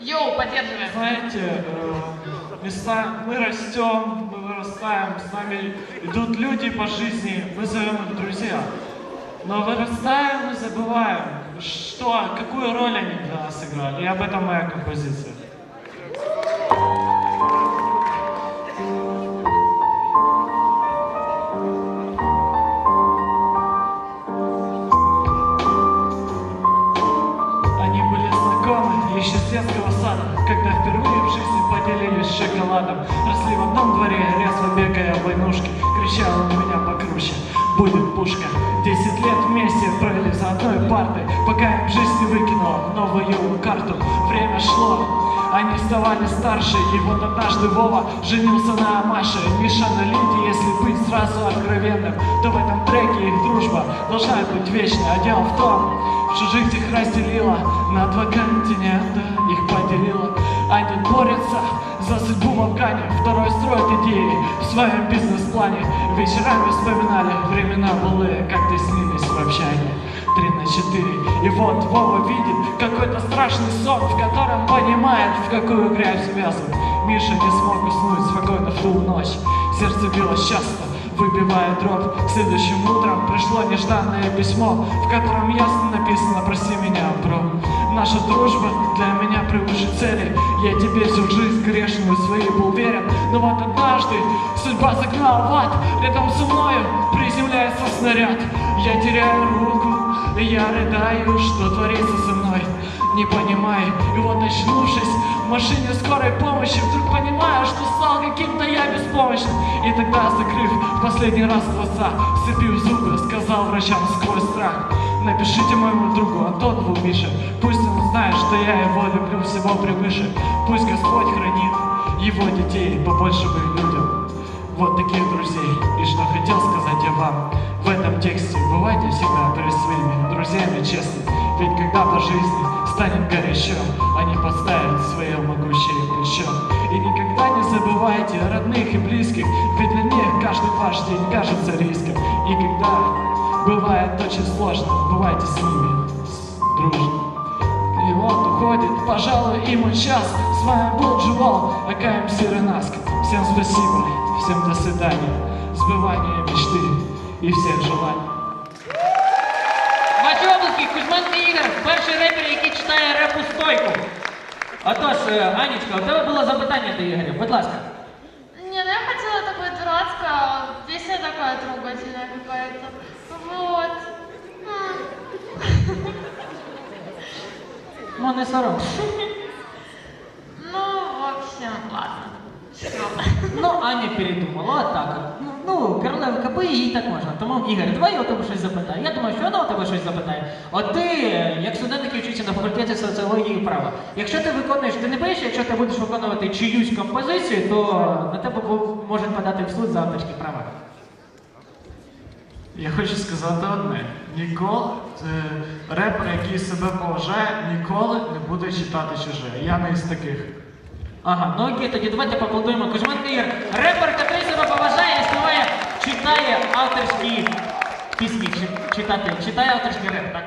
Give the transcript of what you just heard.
Йоу, поддерживаем. Знаете, э, места, мы растем, мы вырастаем, с нами идут люди по жизни, мы зовем их друзья. Но вырастаем мы забываем, что, какую роль они для нас играли. И об этом моя композиция. С детского сада, когда впервые в жизни поделились шоколадом. Росли в одном дворе, резво бегая в войнушки, кричал на меня покруче. Будет пушка. Десять лет вместе провели за одной партой, пока им жизнь не выкинула новую карту. Время шло, они ставали старше, и вот однажды Вова женился на Маше. Миша на Лиде, если быть сразу откровенным, то в этом треке их дружба должна быть вечной. А дело в том, чужих их разделила на два континента, их поделила. Один борется за судьбу в Афгане, второй строит идеи в своем бизнес-плане. Вечерами вспоминали времена былые, как ты снились в общаге. Три на четыре. И вот Вова видит какой-то страшный сон, в котором понимает, в какую грязь связывает. Миша не смог уснуть спокойно в ту ночь. Сердце билось часто, выбивая дробь. Следующим утром пришло нежданное письмо, в котором ясно написано «Прости меня, бро». Наша дружба для меня превыше цели. Я теперь грешную своей был уверен. Но вот однажды судьба загнала в ад. Рядом со мною приземляется снаряд. Я теряю руку, я рыдаю, что творится со мной. Не понимаю, и вот очнувшись в машине скорой помощи, вдруг понимаю, что стал каким-то я беспомощным. И тогда, закрыв последний раз глаза, сцепив зубы, сказал врачам сквозь страх. Напишите моему другу Антонову Мише, пусть знает, что я его люблю всего превыше. Пусть Господь хранит его детей, побольше бы людям. Вот таких друзей. И что хотел сказать я вам в этом тексте. Бывайте всегда перед своими друзьями честны. Ведь когда по жизни станет горячо, они подставят свое могущее плечо. И никогда не забывайте родных и близких, ведь для них каждый ваш день кажется риском. И когда бывает очень сложно, бывайте с ними дружно И вот уходит, пожалуй, и мой час. С вами был Джувал, АКМС Ренаск. Всем спасибо, всем до свидания. Сбывания мечты и всех желаний. Ваші обласки, Кузьменко Ігор, перший репер, який читає репу стойку. Отож, е, Анічка, у тебе було запитання до Ігоря, будь ласка. Не, ну я хотела такое дурацкое, а песня такая трогательная Ну, не сором. Ну, в общем, ладно. Ну, Аня передумала, отак. от. Ну, королева КП, їй так можна. Тому, Ігор, давай я у тебе щось запитаю. Я думаю, що вона у тебе щось запитає. От ти, як студент, який вчиться на факультеті соціології і права, якщо ти виконуєш, ти не боїшся, якщо ти будеш виконувати чиюсь композицію, то на тебе можуть подати в суд за авторські права. Я хочу сказати одне: ніколи е, репер, який себе поважає, ніколи не буде читати чуже. Я не із таких. Ага, ну окей, тоді давайте поплодуємо. Кузьменко Ігор. Репер, який себе поважає і співає, читає авторські пісні. Чи- Читати, читає авторський реп, так?